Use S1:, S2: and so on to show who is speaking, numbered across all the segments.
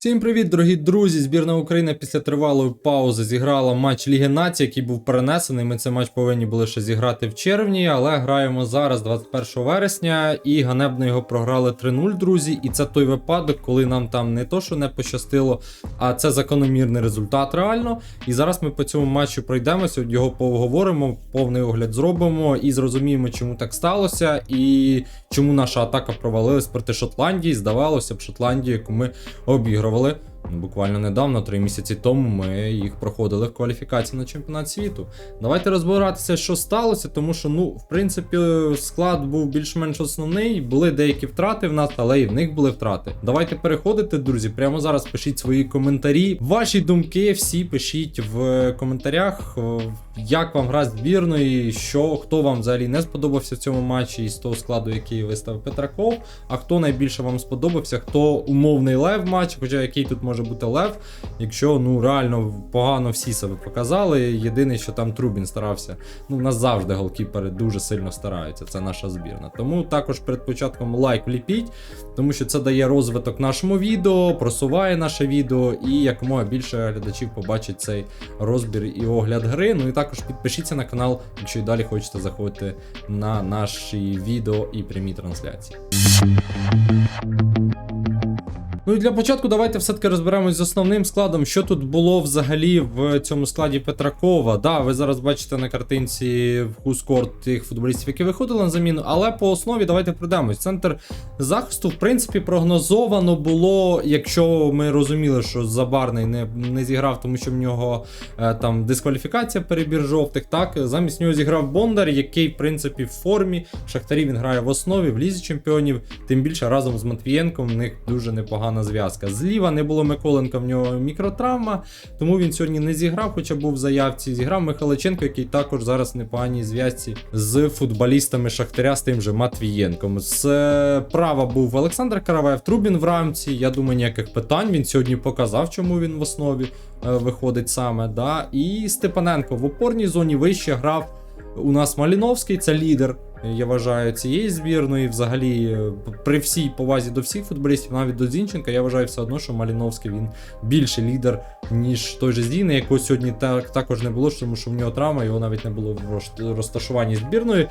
S1: Всім привіт, дорогі друзі! Збірна України після тривалої паузи зіграла матч Ліги Націй, який був перенесений. Ми цей матч повинні були ще зіграти в червні, але граємо зараз, 21 вересня, і ганебно його програли 3-0, друзі. І це той випадок, коли нам там не то, що не пощастило, а це закономірний результат реально. І зараз ми по цьому матчу пройдемося, його поговоримо, повний огляд зробимо і зрозуміємо, чому так сталося, і чому наша атака провалилась проти Шотландії. Здавалося б, Шотландію, яку ми обігрували. Ну, Буквально недавно, три місяці тому, ми їх проходили в кваліфікації на чемпіонат світу. Давайте розбиратися, що сталося, тому що, ну, в принципі, склад був більш-менш основний. Були деякі втрати в нас, але і в них були втрати. Давайте переходити, друзі. Прямо зараз пишіть свої коментарі. Ваші думки всі пишіть в коментарях. Як вам гра збірної, що хто вам взагалі не сподобався в цьому матчі із того складу, який виставив Петраков, а хто найбільше вам сподобався, хто умовний лев матч, хоча який тут може бути лев, якщо ну реально погано всі себе показали. Єдине, що там Трубін старався. Ну, в нас завжди голкіпери дуже сильно стараються. Це наша збірна. Тому також перед початком лайк вліпіть, тому що це дає розвиток нашому відео, просуває наше відео, і якомога більше глядачів побачить цей розбір і огляд гри. Ну і також підпишіться на канал, якщо і далі хочете заходити на наші відео і прямі трансляції. Ну і для початку давайте все-таки розберемось з основним складом, що тут було взагалі в цьому складі Петракова. Да, ви зараз бачите на картинці в хускорт тих футболістів, які виходили на заміну, але по основі давайте пройдемось. Центр захисту, в принципі, прогнозовано було, якщо ми розуміли, що Забарний не, не зіграв, тому що в нього е, там дискваліфікація перебір жовтих. Так, замість нього зіграв Бондар, який, в принципі, в формі. В Шахтарі він грає в основі, в лізі чемпіонів. Тим більше разом з Матвієнком в них дуже непогана зв'язка. Зліва не було Миколенка, в нього мікротравма, тому він сьогодні не зіграв, хоча був в заявці. Зіграв Михайличенко, який також зараз в непоганій зв'язці з футболістами Шахтаря, з тим же Матвієнком. З е, права був Олександр Караваєв, Трубін в рамці. Я думаю, ніяких питань. Він сьогодні показав, чому він в основі е, виходить саме. Да? І Степаненко в опорній зоні вище грав. У нас Маліновський, це лідер, я вважаю, цієї збірної. Взагалі, при всій повазі до всіх футболістів, навіть до Зінченка, я вважаю все одно, що Маліновський він більше лідер, ніж той же Зіни, якого сьогодні так, також не було, тому що в нього травма, його навіть не було в розташуванні збірної.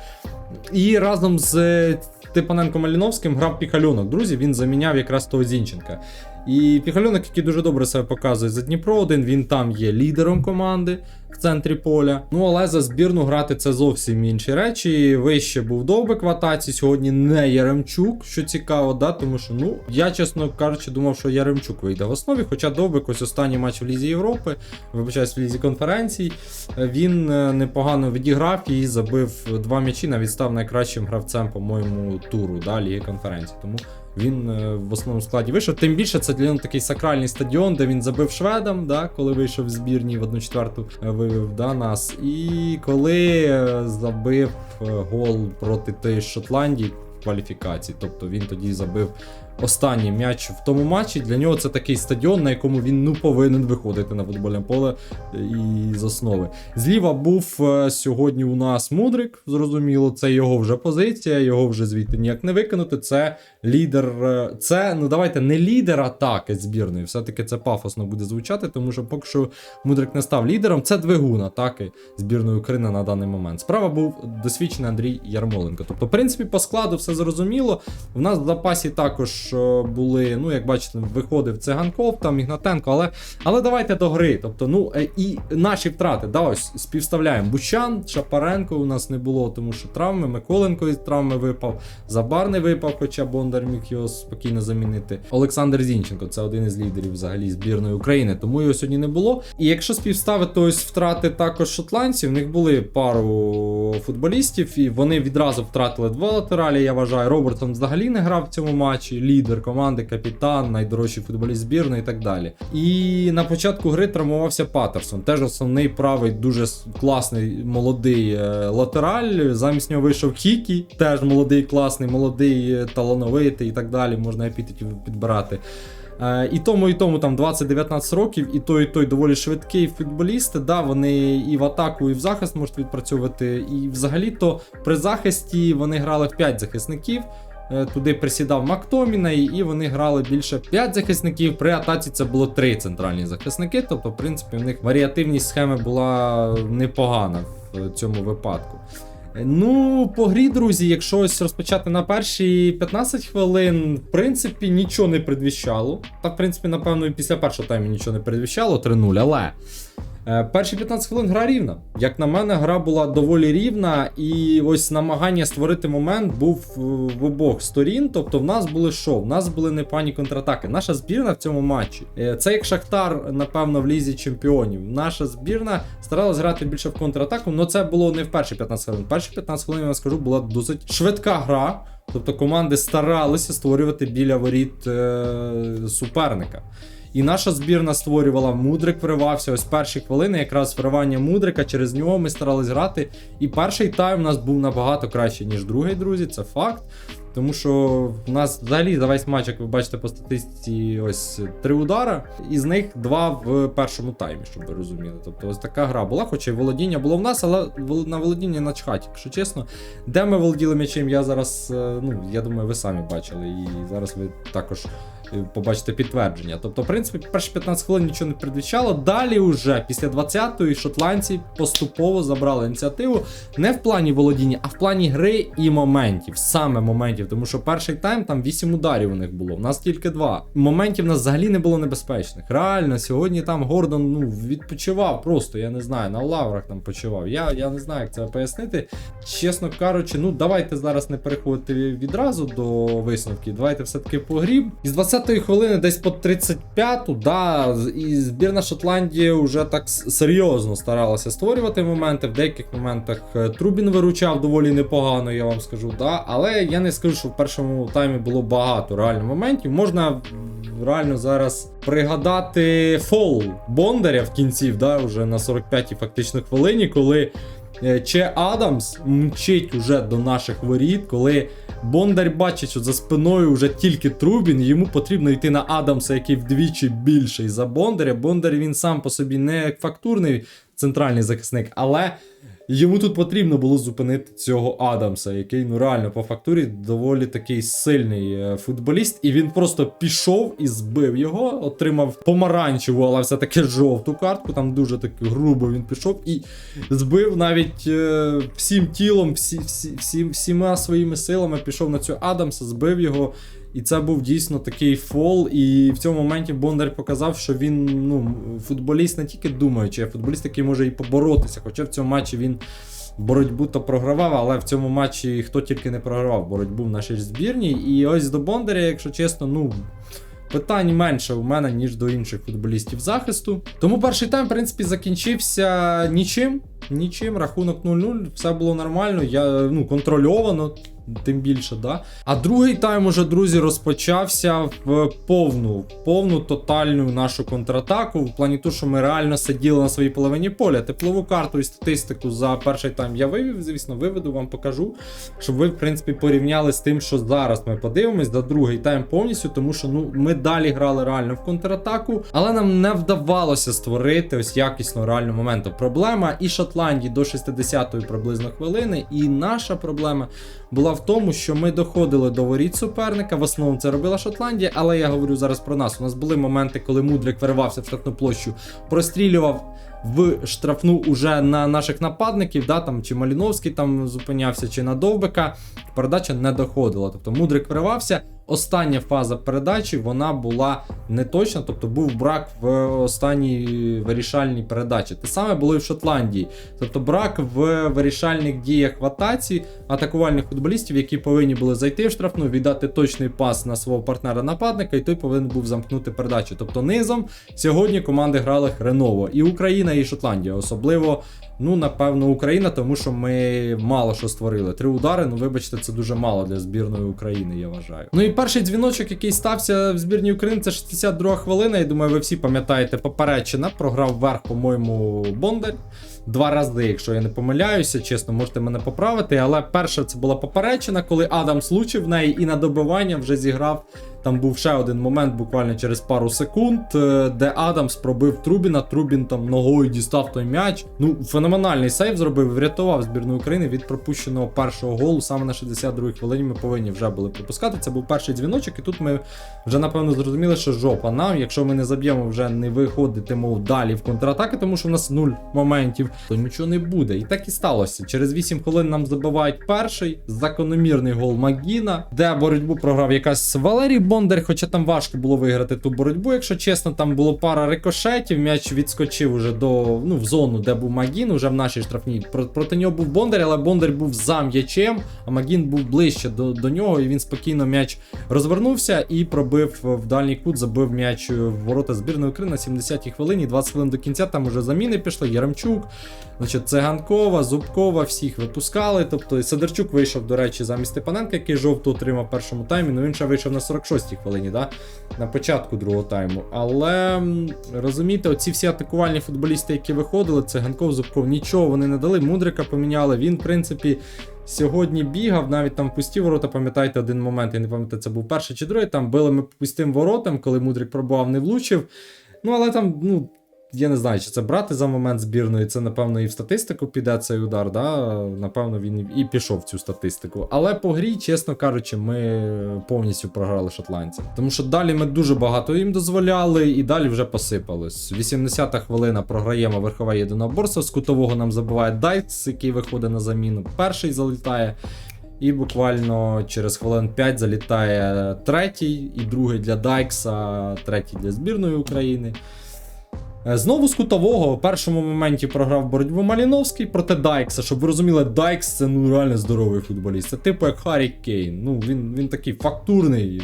S1: І разом з е, Степаненко Маліновським грав Піхальонок. Друзі, він заміняв якраз того Зінченка. І Піхальонок, який дуже добре себе показує за Дніпро 1, він там є лідером команди в центрі поля. Ну але за збірну грати це зовсім інші речі. Вище був Довбик в атаці, сьогодні не Яремчук, що цікаво, да, тому що ну я, чесно кажучи, думав, що Яремчук вийде в основі. Хоча Довбик, ось останній матч в Лізі Європи, вибачаюсь, в Лізі конференцій, він е, непогано відіграв і забив два м'ячі, навіть став найкращим гравцем, по-моєму, туру да, Ліги конференцій. Тому він е, в основному складі вийшов. Тим більше це для нього такий сакральний стадіон, де він забив шведам, да, коли вийшов в збірні в одну четверту е, вивів да, нас. І коли е, забив гол проти тієї Шотландії кваліфікації. Тобто він тоді забив останній м'яч в тому матчі. Для нього це такий стадіон, на якому він ну повинен виходити на футбольне поле е, і з основи. Зліва був е, сьогодні у нас Мудрик, зрозуміло, це його вже позиція, його вже звідти ніяк не викинути. Це лідер. е, Це, ну давайте, не лідер атаки збірної. Все-таки це пафосно буде звучати, тому що поки що Мудрик не став лідером. Це двигун атаки збірної України на даний момент. Справа був досвідчений Андрій Ярмоленко. Тобто, в принципі, по складу все зрозуміло. В нас в запасі також е, були, ну, як бачите, виходив Циганков, там Ігнатенко, але, але давайте до гри. Тобто, ну е, і наші втрати, да, ось співставляємо. Бущан, Шапаренко у нас не було, тому що травми, Миколенко із травми випав, Забар не випав, хоча Бондар міг його спокійно замінити. Олександр Зінченко це один із лідерів взагалі збірної України, тому його сьогодні не було. І якщо співставити ось втрати також шотландців, в них були пару футболістів, і вони відразу втратили два латералі. Я вважаю, Робертсон взагалі не грав в цьому матчі. Лідер команди, капітан, найдорожчий футболіст збірної і так далі. І на початку гри травмувався Паттерсон. Теж основний правий, дуже класний молодий е, латераль. Замість нього вийшов Хікі, теж молодий, класний, молодий, е, талановитий і так далі. Можна епітетів підбирати. Е, І тому, і тому там 20-19 років, і той, і той доволі швидкий футболісти. Да, вони і в атаку, і в захист можуть відпрацьовувати. І взагалі-то при захисті вони грали в 5 захисників. Е, Туди присідав Мактомінай, і вони грали більше 5 захисників. При атаці це було 3 центральні захисники. Тобто, в принципі, в них варіативність схеми була непогана в цьому випадку. Е, Ну, по грі, друзі, якщо ось розпочати на перші 15 хвилин, в принципі, нічого не предвіщало. Та, в принципі, напевно, і після першого тайму нічого не предвіщало 3-0, але. Е, Перші 15 хвилин гра рівна. Як на мене, гра була доволі рівна, і ось намагання створити момент був е, в обох сторін. Тобто, в нас були що? В нас були непогані контратаки. Наша збірна в цьому матчі. е, Це як Шахтар, напевно, в лізі чемпіонів. Наша збірна старалась грати більше в контратаку, але це було не в перші 15 хвилин. Перші 15 хвилин, я скажу, була досить швидка гра. Тобто команди старалися створювати біля воріт е, суперника. І наша збірна створювала, Мудрик вривався. Ось перші хвилини, якраз вривання Мудрика, через нього ми старались грати. І перший тайм у нас був набагато краще, ніж другий, друзі, це факт. Тому що в нас взагалі за весь матч, як ви бачите по статистиці, ось три удара, із них два в першому таймі, щоб ви розуміли. Тобто ось така гра була, хоча й володіння було в нас, але на володіння начхать, якщо чесно. Де ми володіли м'ячем, я зараз, е, ну, я думаю, ви самі бачили, і зараз ви також Е, побачите підтвердження. Тобто, в принципі, перші 15 хвилин нічого не передвічало. Далі, вже після 20-ї шотландці поступово забрали ініціативу не в плані володіння, а в плані гри і моментів, саме моментів. Тому що перший тайм там 8 ударів у них було. У нас тільки два. Моментів у нас взагалі не було небезпечних. Реально, сьогодні там Гордон ну, відпочивав просто, я не знаю, на лаврах там почував. Я я не знаю, як це пояснити. Чесно кажучи, ну давайте зараз не переходити відразу до висновки. Давайте все-таки погріб. Із 20 30-ї хвилини, десь по 35-ту, да, і збірна Шотландії вже так серйозно старалася створювати моменти. В деяких моментах е, Трубін виручав доволі непогано, я вам скажу. да, Але я не скажу, що в першому таймі було багато реально моментів. Можна реально зараз пригадати фол Бондаря в кінці, да, вже на 45-й фактично хвилині, коли е, Че Адамс мчить уже до наших воріт, коли. Бондар бачить, що за спиною вже тільки Трубін, йому потрібно йти на Адамса, який вдвічі більший за Бондаря. Бондар він сам по собі не фактурний центральний захисник, але йому тут потрібно було зупинити цього Адамса, який ну реально по фактурі доволі такий сильний е, футболіст. І він просто пішов і збив його, отримав помаранчеву, але все-таки жовту картку. Там дуже таки грубо він пішов і збив навіть е, всім тілом, всі, всі, всі, всіма своїми силами пішов на цього Адамса, збив його. І це був дійсно такий фол. І в цьому моменті Бондар показав, що він ну, футболіст не тільки думаючи, а футболіст, який може і поборотися. Хоча в цьому матчі він боротьбу то програвав, але в цьому матчі хто тільки не програвав боротьбу в нашій збірній. І ось до Бондаря, якщо чесно, ну. Питань менше у мене, ніж до інших футболістів захисту. Тому перший тайм, в принципі, закінчився нічим. Нічим, рахунок 0-0, все було нормально, я ну, контрольовано, тим більше, да. А другий тайм уже, друзі, розпочався в повну, повну тотальну нашу контратаку. В плані того, що ми реально сиділи на своїй половині поля. Теплову карту і статистику за перший тайм я вивів, звісно, виведу, вам покажу, щоб ви, в принципі, порівняли з тим, що зараз ми подивимось за другий тайм повністю, тому що ну, ми далі грали реально в контратаку, але нам не вдавалося створити ось якісно реальну моменту. Проблема і Шотландії до 60-ї приблизно хвилини, і наша проблема була в тому, що ми доходили до воріт суперника. В основному це робила Шотландія, але я говорю зараз про нас. У нас були моменти, коли Мудрик виривався в штрафну площу, прострілював в штрафну уже на наших нападників, да, там чи Маліновський там зупинявся, чи на Довбика. Передача не доходила. Тобто Мудрик виривався. Остання фаза передачі вона була не точна, тобто був брак в останній вирішальній передачі. Те саме було і в Шотландії. Тобто брак в вирішальних діях в атаці атакувальних футболістів, які повинні були зайти в штрафну, віддати точний пас на свого партнера-нападника, і той повинен був замкнути передачу. Тобто низом сьогодні команди грали хреново. І Україна, і Шотландія. Особливо, ну, напевно, Україна, тому що ми мало що створили. Три удари, ну вибачте, це дуже мало для збірної України, я вважаю. Ну і перший дзвіночок, який стався в збірній України, це 62 хвилина. Я думаю, ви всі пам'ятаєте поперечина. Програв вверх, по-моєму, Бондар. Два рази, якщо я не помиляюся, чесно, можете мене поправити. Але перша це була поперечина, коли Адам случив в неї і на добивання вже зіграв Там був ще один момент, буквально через пару секунд, е, де Адамс пробив Трубіна. Трубін там ногою дістав той м'яч. Ну, феноменальний сейв зробив, врятував збірну України від пропущеного першого голу. Саме на 62-й хвилині ми повинні вже були пропускати. Це був перший дзвіночок, і тут ми вже напевно зрозуміли, що жопа нам. Якщо ми не заб'ємо, вже не виходитимо далі в контратаки, тому що в нас нуль моментів, то нічого не буде. І так і сталося. Через 8 хвилин нам забивають перший закономірний гол Магіна, де боротьбу програв якась Валерій Бондар, хоча там важко було виграти ту боротьбу. Якщо чесно, там було пара рикошетів. М'яч відскочив уже до ну в зону, де був Магін, уже в нашій штрафній. Про- Проти нього був Бондар, але Бондар був за м'ячем, а Магін був ближче до, до нього, і він спокійно м'яч розвернувся і пробив в дальній кут, забив м'яч в ворота збірної України на 70-й хвилині. 20 хвилин до кінця там уже заміни пішли. Яремчук, значить, Циганкова, Зубкова, всіх випускали. Тобто Сидорчук вийшов, до речі, замість Степаненка, який жовту отримав в першому таймі. Ну він ще вийшов на 46-й хвилині, да? на початку другого тайму. Але розумієте, оці всі атакувальні футболісти, які виходили, це Ганков Зубков, нічого вони не дали. Мудрика поміняли. Він, в принципі. Сьогодні бігав, навіть там в пусті ворота, пам'ятаєте, один момент, я не пам'ятаю, це був перший чи другий. Там били ми пустим воротам, коли Мудрик пробував, не влучив. Ну, але там, ну, я не знаю, чи це брати за момент збірної, це, напевно, і в статистику піде цей удар, да? Напевно, він і пішов в цю статистику. Але по грі, чесно кажучи, ми повністю програли шотландцям. Тому що далі ми дуже багато їм дозволяли, і далі вже посипалось. 80-та хвилина програємо верхове єдиноборство. З кутового нам забиває Дайкс, який виходить на заміну. Перший залітає. І буквально через хвилин 5 залітає третій, і другий для Дайкса, третій для збірної України. Е, Знову з кутового в першому моменті програв боротьбу Маліновський проти Дайкса. Щоб ви розуміли, Дайкс це ну реально здоровий футболіст. Це типу як Харі Кейн. Ну він, він такий фактурний,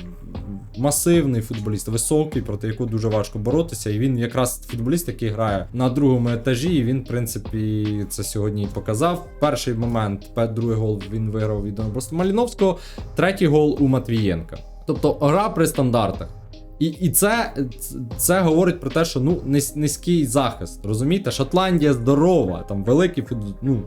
S1: масивний футболіст, високий, проти якого дуже важко боротися. І він якраз футболіст, який грає на другому етажі. І він, в принципі, це сьогодні і показав. Перший момент, другий гол він виграв від Маліновського, третій гол у Матвієнка. Тобто гра при стандартах. І, і це, це говорить про те, що ну низ- низький захист. Розумієте, Шотландія здорова, там великі ну,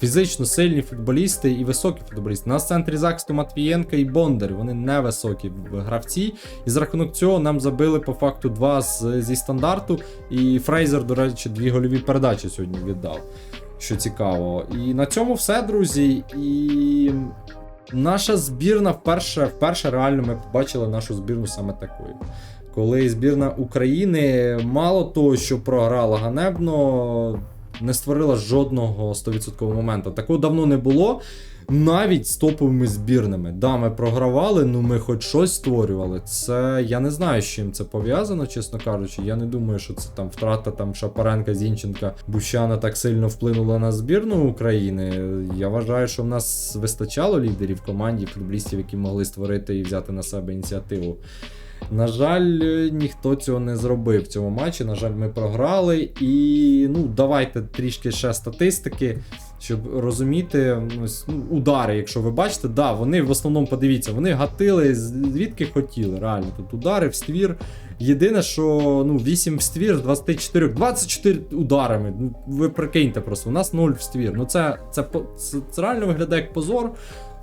S1: фізично сильні футболісти і високі футболісти. В центрі захисту Матвієнка і Бондар. Вони не високі гравці. І за рахунок цього нам забили по факту два з, зі стандарту. І Фрейзер, до речі, дві гольові передачі сьогодні віддав. Що цікаво. І на цьому все, друзі. І наша збірна вперше, вперше реально ми побачили нашу збірну саме такою. Коли збірна України мало того, що програла ганебно, не створила жодного 100% моменту. Такого давно не було. Навіть з топовими збірними. Да, ми програвали, ну ми хоч щось створювали. Це я не знаю, з чим це пов'язано, чесно кажучи. Я не думаю, що це там втрата там Шапаренка, Зінченка, Бущана так сильно вплинула на збірну України. Я вважаю, що в нас вистачало лідерів команді, футболістів, які могли створити і взяти на себе ініціативу. На жаль, ніхто цього не зробив в цьому матчі. На жаль, ми програли. І ну, давайте трішки ще статистики, щоб розуміти ось, ну, удари, якщо ви бачите, да, вони в основному подивіться, вони гатили звідки хотіли. Реально, тут удари в ствір. Єдине, що ну, 8 в ствір з 24, 24 ударами. Ну, ви прикиньте просто, у нас 0 в ствір. Ну це, це, це, це реально виглядає як позор.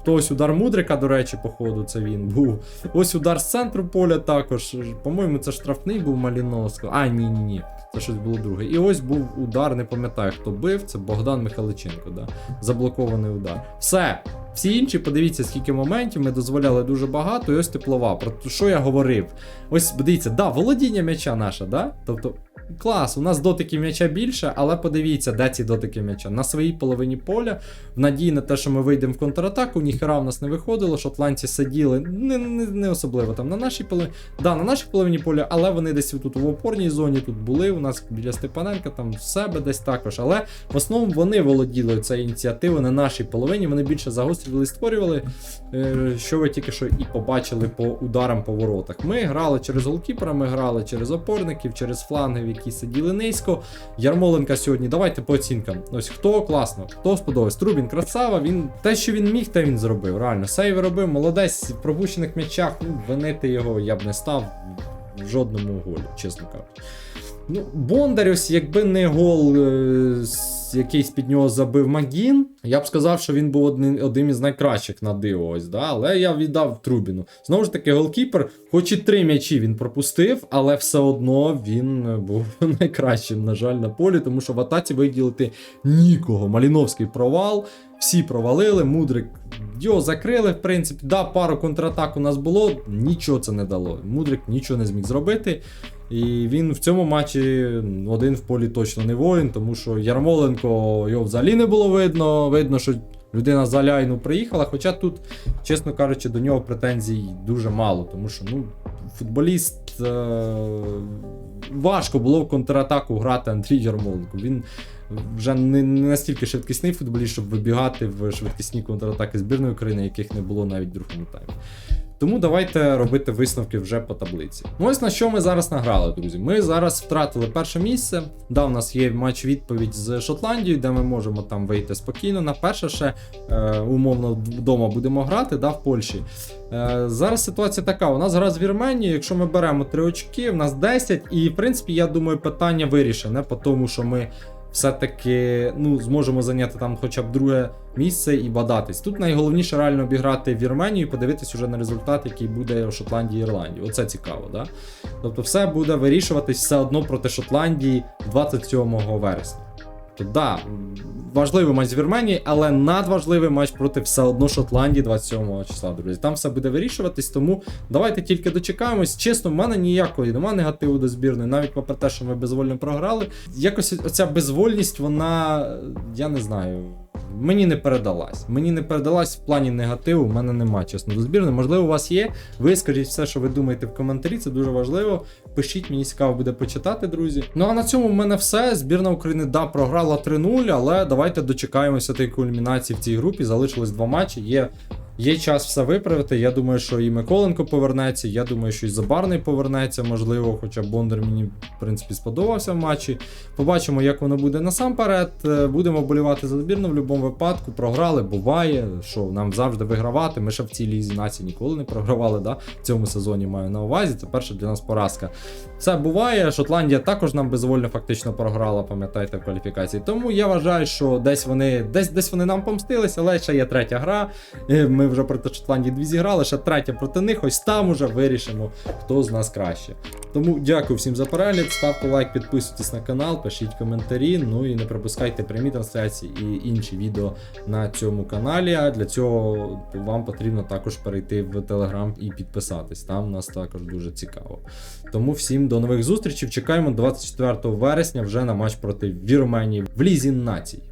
S1: То ось удар Мудрика, до речі, походу, це він був. Ось удар з центру поля також. По-моєму, це штрафний був Маліновського. А, ні, ні, ні. Це щось було друге. І ось був удар, не пам'ятаю, хто бив. Це Богдан Михайличенко, да. Заблокований удар. Все. Всі інші, подивіться, скільки моментів ми дозволяли дуже багато, і ось теплова. Про що я говорив. Ось дивіться, да, володіння м'яча наше, да? Тобто, клас, у нас дотиків м'яча більше, але подивіться, де ці дотики м'яча. На своїй половині поля, в надії на те, що ми вийдемо в контратаку, ніхера в нас не виходило, шотландці сиділи не, не, не особливо там на нашій половині. Да, на нашій половині поля, але вони десь тут в опорній зоні тут були. У нас біля Степаненка, там в себе десь також. Але в основному вони володіли цією ініціативою на нашій половині. Вони більше загострювали, створювали. е, Що ви тільки що і побачили по ударам по воротах. Ми грали через голкіпера, ми грали через опорників, через флангів, які сиділи низько. Ярмоленка сьогодні. Давайте по оцінкам. Ось хто класно, хто сподобався. Трубін красава. Він те, що він міг, те він зробив. Реально, сейви робив, молодець в пропущених м'ячах. Ну, винити його я б не став в жодному голі, чесно кажучи. Ну, Бондар, ось, якби не гол е, якийсь під нього забив Магін. Я б сказав, що він був одним, одним із найкращих на диво, ось, да? але я віддав Трубіну. Знову ж таки, голкіпер, хоч і три м'ячі він пропустив, але все одно він е, був найкращим, на жаль, на полі, тому що в атаці виділити нікого. Маліновський провал, всі провалили, Мудрик його закрили, в принципі. Да, пару контратак у нас було, нічого це не дало. Мудрик нічого не зміг зробити. І він в цьому матчі один в полі точно не воїн, тому що Ярмоленко його взагалі не було видно. Видно, що людина з Аляйну приїхала. Хоча тут, чесно кажучи, до нього претензій дуже мало, тому що ну, футболіст е- важко було в контратаку грати Андрій Ярмоленко. Він вже не настільки швидкісний футболіст, щоб вибігати в швидкісні контратаки збірної України, яких не було навіть в другому таймі. Тому давайте робити висновки вже по таблиці. Ну, Ось на що ми зараз награли, друзі. Ми зараз втратили перше місце. Да, у нас є матч відповідь з Шотландією, де ми можемо там вийти спокійно. На перше ще е, умовно вдома будемо грати, да, в Польщі. Е, зараз ситуація така: у нас гра з Вірменією. Якщо ми беремо 3 очки, в нас 10, і в принципі, я думаю, питання вирішене, по тому що ми все-таки ну, зможемо зайняти там хоча б друге місце і бадатись. Тут найголовніше реально обіграти Вірменію і подивитись уже на результат, який буде у Шотландії і Ірландії. Оце цікаво, да? Тобто все буде вирішуватись все одно проти Шотландії 27 вересня. Тобто, да, важливий матч з Вірменії, але надважливий матч проти все одно Шотландії 27 числа, друзі. Там все буде вирішуватись, тому давайте тільки дочекаємось. Чесно, в мене ніякої немає негативу до збірної, навіть попри те, що ми безвольно програли. Якось оця безвольність, вона, я не знаю. Мені не передалась. Мені не передалась в плані негативу, в мене немає, чесно, до збірної. Можливо, у вас є. Ви скажіть все, що ви думаєте в коментарі, це дуже важливо. Пишіть, мені цікаво буде почитати, друзі. Ну а на цьому в мене все. Збірна України да програла 3-0, але давайте дочекаємося тієї кульмінації в цій групі. Залишилось два матчі. Є Є час все виправити. Я думаю, що і Миколенко повернеться. Я думаю, що і Забарний повернеться, можливо, хоча Бондар мені, в принципі, сподобався в матчі. Побачимо, як воно буде насамперед. Е, Будемо болівати за збірну в будь-якому випадку. Програли, буває, що нам завжди вигравати. Ми ще в цій лізі нації ніколи не програвали. Да? В цьому сезоні маю на увазі. Це перша для нас поразка. Це буває. Шотландія також нам безвольно фактично програла, пам'ятаєте, в кваліфікації. Тому я вважаю, що десь вони десь, десь вони нам помстились, але ще є третя гра. Е, Ми вже проти Шотландії дві зіграли, ще третя проти них. Ось там уже вирішимо, хто з нас краще. Тому дякую всім за перегляд. Ставте лайк, підписуйтесь на канал, пишіть коментарі. Ну і не пропускайте прямі трансляції і інші відео на цьому каналі. А для цього вам потрібно також перейти в Телеграм і підписатись. Там нас також дуже цікаво. Тому всім до нових зустрічей. Чекаємо 24 вересня вже на матч проти Вірменії в Лізі націй.